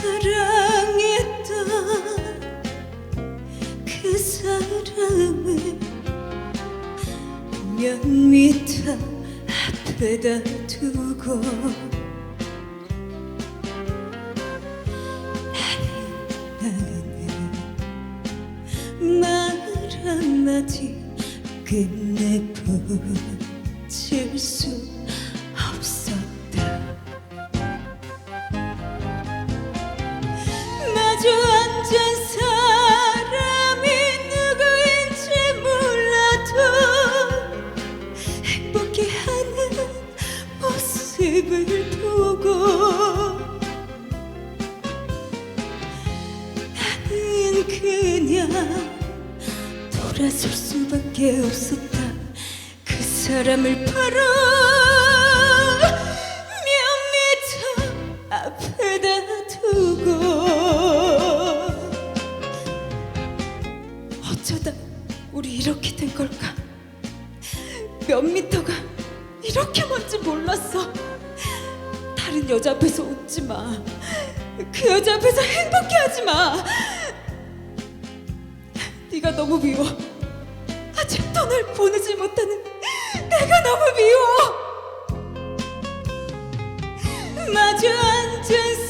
사랑했던 그 사람을 몇 미터 앞에다 두고 나는 나는 말 한마디 끝내보질 수 돌아설 수밖에 없었다. 그 사람을 바로 몇 미터 앞에다 두고 어쩌다 우리 이렇게 된 걸까? 몇 미터가 이렇게 먼지 몰랐어 다른 여자 앞에서 웃지 마. 그 여자 앞에서 행복해 하지 마. 네가 너무 미워. 아직도 널 보내지 못하는 내가 너무 미워. 마주 앉은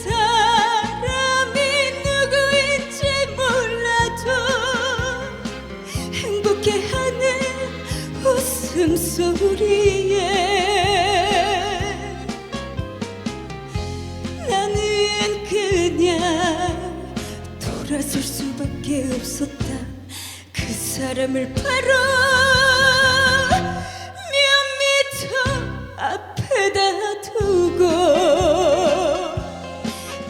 사람이 누구인지 몰라도 행복해하는 웃음소리 돌아설 수밖에 없었다 그 사람을 바로 몇 미터 앞에다 두고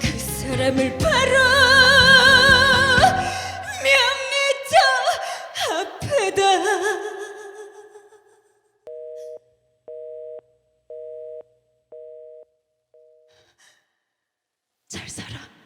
그 사람을 바로 몇 미터 앞에다 잘 살아.